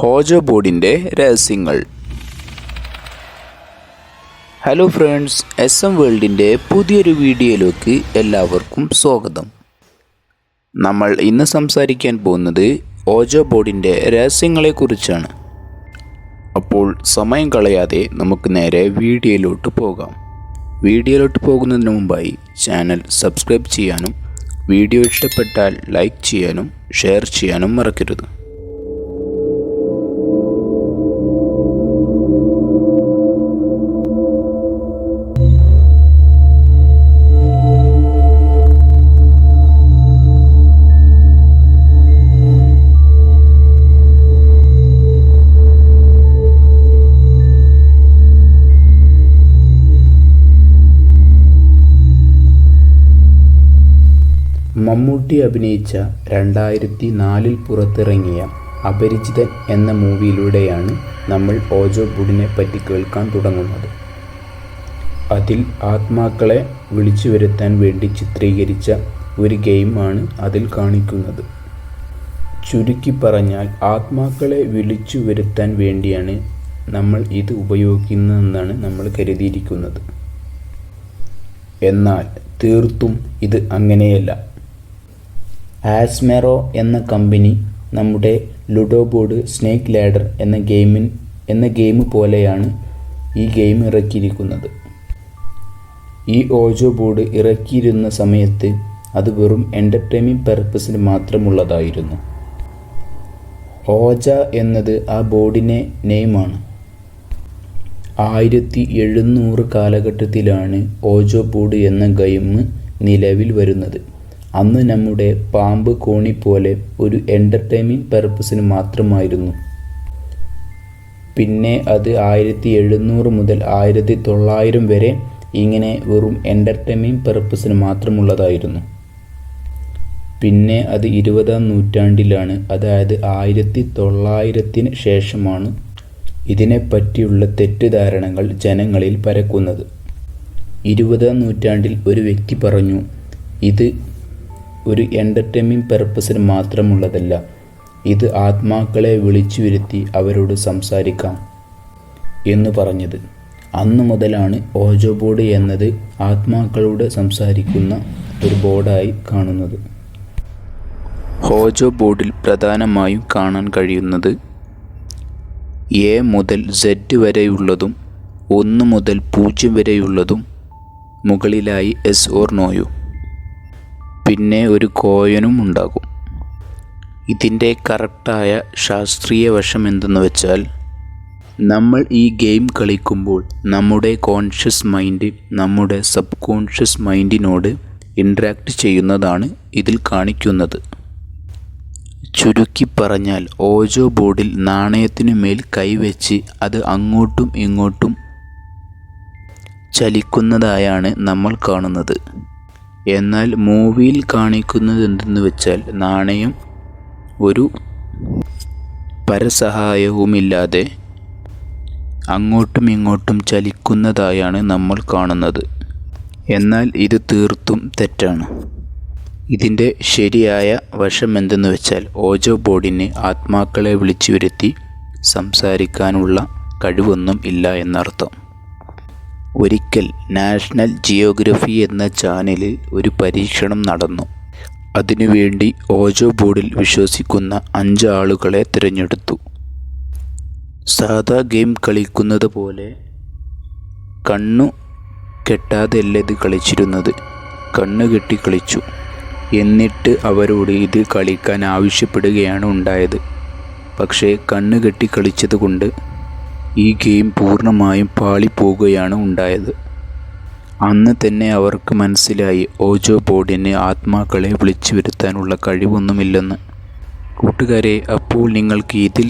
ഹോജോ ബോർഡിന്റെ രഹസ്യങ്ങൾ. Hello friends S M വേൾഡിന്റെ പുതിയൊരു വീഡിയോയിലേക്ക് എല്ലാവർക്കും സ്വാഗതം. നമ്മൾ ഇന്ന് സംസാരിക്കാൻ പോകുന്നത് ഓജോ ബോർഡിന്റെ രഹസ്യങ്ങളെക്കുറിച്ചാണ്. അപ്പോൾ സമയം കളയാതെ നമുക്ക് നേരെ വീഡിയോയിലോട്ട് പോകാം. വീഡിയോയിലോട്ട് പോകുന്നതിന് മുമ്പായി ചാനൽ സബ്സ്ക്രൈബ് ചെയ്യാനും വീഡിയോ ഇഷ്ടപ്പെട്ടാൽ ലൈക്ക് ചെയ്യാനും ഷെയർ ചെയ്യാനും മറക്കരുത്. മമ്മൂട്ടി അഭിനയിച്ച രണ്ടായിരത്തി നാലിൽ പുറത്തിറങ്ങിയ അപരിചിതൻ എന്ന മൂവിയിലൂടെയാണ് നമ്മൾ ഓജോ ബുഡിനെ പറ്റി കേൾക്കാൻ തുടങ്ങുന്നത്. അതിൽ ആത്മാക്കളെ വിളിച്ചു വരുത്താൻ വേണ്ടി ചിത്രീകരിച്ച ഒരു ഗെയിമാണ് അതിൽ കാണിക്കുന്നത്. ചുരുക്കി പറഞ്ഞാൽ ആത്മാക്കളെ വിളിച്ചു വരുത്താൻ വേണ്ടിയാണ് നമ്മൾ ഇത് ഉപയോഗിക്കുന്നതെന്നാണ് നമ്മൾ കരുതിയിരിക്കുന്നത്. എന്നാൽ തീർത്തും ഇത് അങ്ങനെയല്ല. ആസ്മെറോ എന്ന കമ്പനി നമ്മുടെ ലുഡോ ബോർഡ് സ്നേക്ക് ലാഡർ എന്ന ഗെയിമിൻ എന്ന ഗെയിം പോലെയാണ് ഈ ഗെയിം ഇറക്കിയിരിക്കുന്നത്. ഈ ഓജോ ബോർഡ് ഇറക്കിയിരുന്ന സമയത്ത് അത് വെറും എന്റർടൈൻമെന്റ് പർപ്പസിന് മാത്രമുള്ളതായിരുന്നു. ഓജ എന്നത് ആ ബോർഡിനെ നെയിമാണ് ആയിരത്തി എഴുന്നൂറ് കാലഘട്ടത്തിലാണ് ഓജോ ബോർഡ് എന്ന ഗെയിം നിലവിൽ വരുന്നത്. അന്ന് നമ്മുടെ പാമ്പ് കോണി പോലെ ഒരു എന്റർടൈനിങ് പർപ്പസിന് മാത്രമായിരുന്നു. പിന്നെ അത് ആയിരത്തി എഴുന്നൂറ് മുതൽ ആയിരത്തി തൊള്ളായിരം വരെ ഇങ്ങനെ വെറും എന്റർടൈനിങ് പർപ്പസിന് മാത്രമുള്ളതായിരുന്നു. പിന്നെ അത് ഇരുപതാം നൂറ്റാണ്ടിലാണ് അതായത് ആയിരത്തി തൊള്ളായിരത്തിന് ശേഷമാണ് ഇതിനെപ്പറ്റിയുള്ള തെറ്റിദ്ധാരണകൾ ജനങ്ങളിൽ പരക്കുന്നത്. ഇരുപതാം നൂറ്റാണ്ടിൽ ഒരു വ്യക്തി പറഞ്ഞു ഇത് ഒരു എന്റർടൈൻമെന്റ് പർപ്പസിന് മാത്രമുള്ളതല്ല. ഇത് ആത്മാക്കളെ വിളിച്ചു വരുത്തി അവരോട് സംസാരിക്കാം എന്ന് പറഞ്ഞത്. അന്നു മുതലാണ് ഓജോ ബോർഡ് എന്നത് ആത്മാക്കളോട് സംസാരിക്കുന്ന ഒരു ബോർഡായി കാണുന്നത്. ഹോജോ ബോർഡിൽ പ്രധാനമായും കാണാൻ കഴിയുന്നത് എ മുതൽ സെഡ് വരെയുള്ളതും ഒന്ന് മുതൽ പൂജ്യം വരെയുള്ളതും മുകളിലായി എസ് ഓർ നോയു. പിന്നെ ഒരു കോയനും ഉണ്ടാകും. ഇതിന്റെ കറക്റ്റായ ശാസ്ത്രീയ വശം എന്തെന്ന് വെച്ചാൽ നമ്മൾ ഈ ഗെയിം കളിക്കുമ്പോൾ നമ്മുടെ കോൺഷ്യസ് മൈൻഡ് നമ്മുടെ സബ് കോൺഷ്യസ് മൈൻഡിനോട് ഇൻട്രാക്ട് ചെയ്യുന്നതാണ് ഇതിൽ കാണിക്കുന്നത്. ചുരുക്കി പറഞ്ഞാൽ ഓജോ ബോർഡിൽ നാണയത്തിനു മേൽ കൈവച്ച് അത് അങ്ങോട്ടും ഇങ്ങോട്ടും ചലിക്കുന്നതായാണ് നമ്മൾ കാണുന്നത്. എന്നാൽ മൂവിയിൽ കാണിക്കുന്നത് എന്തെന്ന് വെച്ചാൽ നാണയം ഒരു പരസഹായവുമില്ലാതെ അങ്ങോട്ടും ഇങ്ങോട്ടും ചലിക്കുന്നതായാണ് നമ്മൾ കാണുന്നത്. എന്നാൽ ഇത് തീർത്തും തെറ്റാണ്. ഇതിന്റെ ശരിയായ വശം എന്തെന്ന് വെച്ചാൽ ഓജോ ബോർഡിന് ആത്മാക്കളെ വിളിച്ചു വരുത്തി സംസാരിക്കാനുള്ള കഴിവൊന്നും ഇല്ല എന്നർത്ഥം. ഒരിക്കൽ നാഷണൽ ജിയോഗ്രഫി എന്ന ചാനലിൽ ഒരു പരീക്ഷണം നടന്നു. അതിനുവേണ്ടി ഓജോ ബോർഡിൽ വിശ്വസിക്കുന്ന അഞ്ച് ആളുകളെ തിരഞ്ഞെടുത്തു. സാധാ ഗെയിം കളിക്കുന്നത് പോലെ കണ്ണു കെട്ടാതെയല്ല ഇത് കളിച്ചിരുന്നത്. കണ്ണു കെട്ടി കളിച്ചു. എന്നിട്ട് അവരോട് ഇത് കളിക്കാൻ ആവശ്യപ്പെടുകയാണ് ഉണ്ടായത്. പക്ഷേ കണ്ണു കെട്ടി കളിച്ചതുകൊണ്ട് ഈ ഗെയിം പൂർണമായും പാളിപ്പോകുകയാണ് ഉണ്ടായത്. അന്ന് തന്നെ അവർക്ക് മനസ്സിലായി ഓജോ ബോർഡിന് ആത്മാക്കളെ വിളിച്ചു വരുത്താനുള്ള കഴിവൊന്നുമില്ലെന്ന്. കൂട്ടുകാരെ അപ്പോൾ നിങ്ങൾക്ക് ഇതിൽ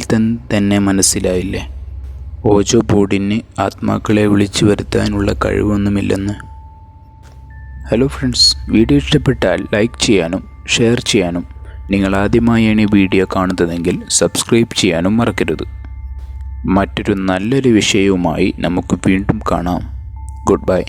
തന്നെ മനസ്സിലായില്ലേ? ഓജോ ബോർഡിന് ആത്മാക്കളെ വിളിച്ചു വരുത്താനുള്ള കഴിവൊന്നുമില്ലെന്ന്. ഹലോ ഫ്രണ്ട്സ് വീഡിയോ ഇഷ്ടപ്പെട്ടാൽ ലൈക്ക് ചെയ്യാനും ഷെയർ ചെയ്യാനും നിങ്ങൾ ആദ്യമായാണ് ഈ വീഡിയോ കാണുന്നതെങ്കിൽ സബ്സ്ക്രൈബ് ചെയ്യാനും മറക്കരുത്. മറ്റൊരു നല്ലൊരു വിഷയവുമായി നമുക്ക് വീണ്ടും കാണാം. Good bye